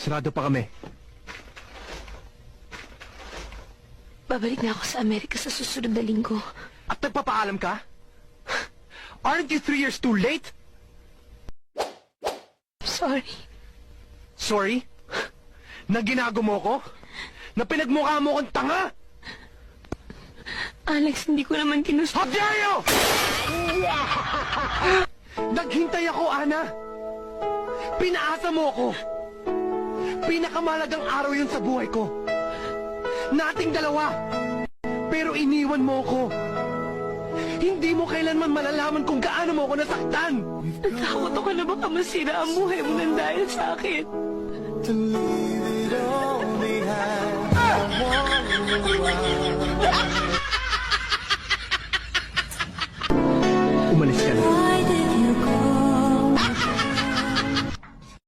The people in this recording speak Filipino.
Sarado pa kami. Babalik na ako sa Amerika sa susunod na linggo. At nagpapaalam ka? Aren't you three years too late? Sorry. Sorry? Na ginago mo ko? Na pinagmukha mo kong tanga? Alex, hindi ko naman ginusto. How dare you! Naghintay ako, Ana. Pinaasa mo ako. Pinakamalagang araw yun sa buhay ko. Nating dalawa. Pero iniwan mo ako. Hindi mo kailanman malalaman kung gaano mo ako nasaktan. Natakot ako na baka masira ang buhay mo nang dahil sa akin. To leave it all behind. I you Umalis ka na.